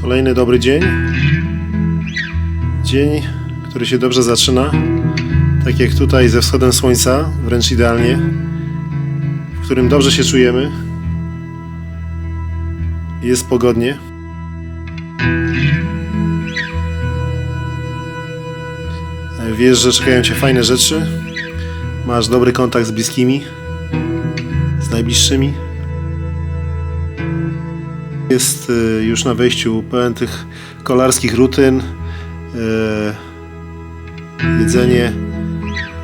Kolejny dobry dzień. Dzień, który się dobrze zaczyna. Tak jak tutaj ze wschodem słońca, wręcz idealnie. W którym dobrze się czujemy. Jest pogodnie. Wiesz, że czekają Cię fajne rzeczy. Masz dobry kontakt z bliskimi, z najbliższymi. Jest y, już na wejściu pełen tych kolarskich rutyn, y, jedzenie,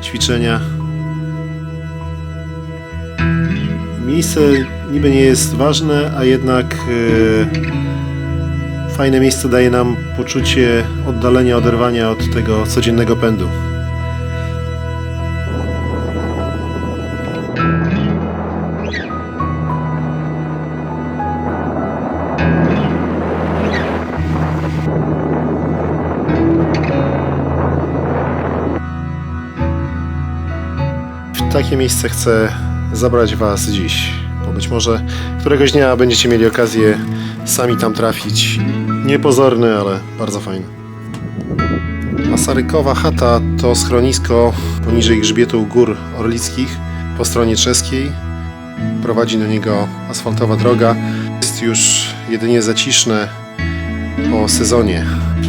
ćwiczenia. Miejsce niby nie jest ważne, a jednak y, fajne miejsce daje nam poczucie oddalenia, oderwania od tego codziennego pędu. W takie miejsce chcę zabrać Was dziś, bo być może któregoś dnia będziecie mieli okazję sami tam trafić. Niepozorny, ale bardzo fajny. Masarykowa chata to schronisko poniżej grzbietu gór orlickich po stronie czeskiej. Prowadzi do niego asfaltowa droga. Jest już jedynie zaciszne po sezonie.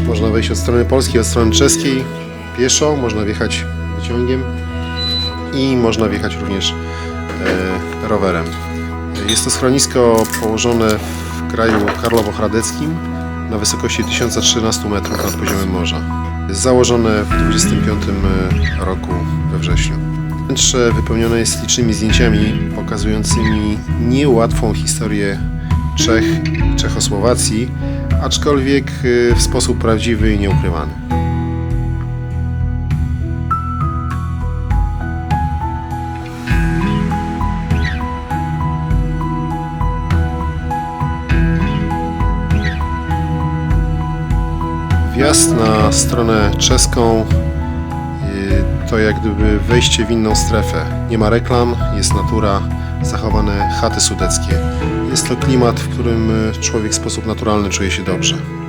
Można wejść od strony polskiej, od strony czeskiej pieszo, można wjechać pociągiem i można wjechać również e, rowerem. Jest to schronisko położone w kraju karlowo-hradeckim na wysokości 1013 metrów nad poziomem morza. Założone w 25 roku we wrześniu. Wnętrze wypełnione jest licznymi zdjęciami pokazującymi niełatwą historię Czech Czechosłowacji, aczkolwiek e, w sposób prawdziwy i nieukrywany. Wjazd na stronę czeską y, to jak gdyby wejście w inną strefę. Nie ma reklam, jest natura, zachowane chaty sudeckie. Jest to klimat, w którym y, człowiek w sposób naturalny czuje się dobrze.